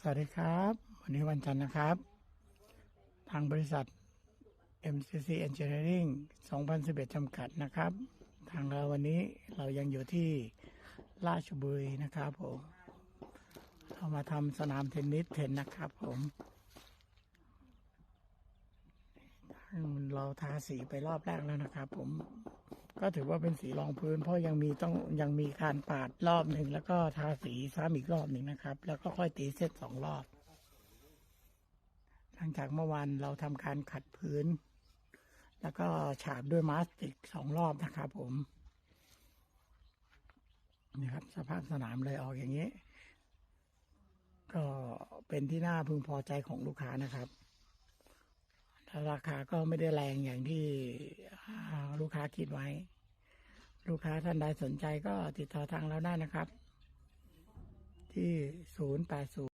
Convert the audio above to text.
สวัสดีครับ วันนี้วันจันทร์นะครับ ทางบริษัท MCC Engineering 2011 จำกัดนะครับ ทางเราวันนี้เรายังอยู่ที่ราชบุรีนะครับผมเรามาทำสนามเทนนิสเทนนะครับผมเราทาสีไปรอบแรกแล้วนะครับผม ก็ถือว่าเป็นสีรองพื้น เพราะยังมีต้องยังมีการปาดรอบหนึ่งแล้วก็ทาสีซ้ำอีกรอบหนึ่งนะครับ แล้วก็ค่อยตีเซตสองรอบ หลังจากเมื่อวานเราทำการขัดพื้น แล้วก็ฉาบด้วยมาสติกสองรอบนะครับผมนี่ครับสภาพสนามเลยออกอย่างนี้ ก็เป็นที่น่าพึงพอใจของลูกค้านะครับราคาก็ไม่ได้แรงอย่างที่ ลูกค้าคิดไว้ ลูกค้าท่านใดสนใจก็ติดต่อทางเราได้นะครับ ที่ 0 8 0